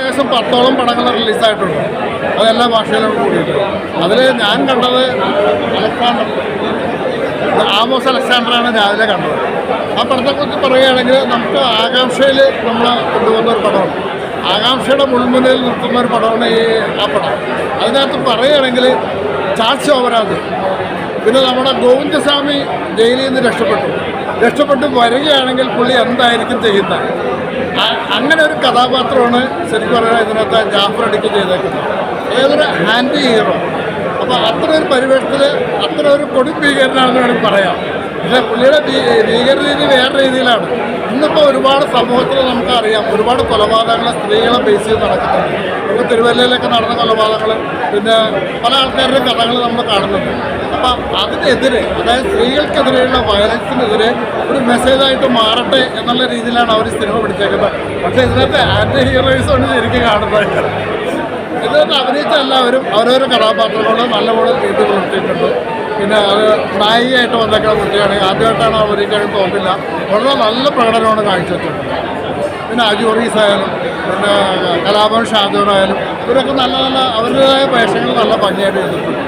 ഏകദേശം പത്തോളം പടങ്ങൾ റിലീസായിട്ടുണ്ട്. അതെല്ലാ ഭാഷയിലും കൂടിയിട്ട്. അതിൽ ഞാൻ കണ്ടത് അലക്സാണ്ടർ ആമോസ് അലക്സാണ്ടറാണ് രാവിലെ കണ്ടത്. ആ പടത്തെക്കുറിച്ച് പറയുകയാണെങ്കിൽ നമുക്ക് ആകാംക്ഷയിൽ നമ്മൾ കൊണ്ടുവന്ന ഒരു പടമാണ്. ആകാംക്ഷയുടെ മുൾമുനയിൽ നിർത്തുന്ന ഒരു പടമാണ് ഈ ആ പടം. അതിനകത്ത് പറയുകയാണെങ്കിൽ ചാർജ് ഓവരാത് പിന്നെ നമ്മുടെ ഗോവിന്ദസ്വാമി ജയിലിൽ നിന്ന് രക്ഷപ്പെട്ടു. രക്ഷപ്പെട്ട് വരികയാണെങ്കിൽ പുള്ളി എന്തായിരിക്കും ചെയ്യുന്നത്? അങ്ങനെ ഒരു കഥാപാത്രമാണ് ശരിക്കും പറയുന്നത് ഇതിനകത്ത് ജാഫർ അടിക്ക് ചെയ്തേക്കുന്നത്. ഏതൊരു ഹാൻഡി ഹീറോ അപ്പോൾ അത്ര ഒരു പരിവേഷത്തിൽ അത്ര ഒരു കൊടി ഭീകരനാണെന്ന് വേണമെങ്കിൽ പറയാം. പക്ഷേ പുള്ളിയുടെ ഭീകര രീതി വേറെ രീതിയിലാണ്. ഇന്നിപ്പോൾ ഒരുപാട് സമൂഹത്തിൽ നമുക്കറിയാം ഒരുപാട് കൊലപാതകങ്ങൾ സ്ത്രീകളെ ബേസ് ചെയ്ത് നടക്കുന്നുണ്ട്. ഇപ്പോൾ തിരുവല്ലയിലൊക്കെ നടന്ന കൊലപാതകങ്ങൾ പിന്നെ പല ആൾക്കാരുടെ കഥകൾ നമ്മൾ കാണുന്നുണ്ട്. അപ്പം അതിനെതിരെ അതായത് സ്ത്രീകൾക്കെതിരെയുള്ള വയലൻസിനെതിരെ ഒരു മെസ്സേജായിട്ട് മാറട്ടെ എന്നുള്ള രീതിയിലാണ് അവർ സിനിമ പിടിച്ചേക്കുന്നത്. പക്ഷേ ഇതിനകത്ത് ആന്റി ഹീറോയിസാണ് ശരിക്കും കാണുന്നത്. ഇതിനകത്ത് അഭിനയിച്ച എല്ലാവരും അവരോരോ കഥാപാത്രങ്ങൾ നല്ലപോലെ രീതി പുലർത്തിയിട്ടുണ്ട് പിന്നെ അത് നായികയായിട്ട് വന്നേക്കുന്ന കുട്ടിയാണ്. ആദ്യമായിട്ടാണ് അഭിനയിക്കാൻ തോന്നില്ല. വളരെ നല്ല പ്രകടനമാണ് കാഴ്ചവെച്ചിട്ടുണ്ട് പിന്നെ അജൂറീസ് ആയാലും പിന്നെ കലാഭവൻ ഷാജോൻ ആയാലും ഇവരൊക്കെ നല്ല നല്ല അവരുടേതായ വേഷങ്ങൾ നല്ല ഭംഗിയായിട്ട് ചെയ്തിട്ടുണ്ട്.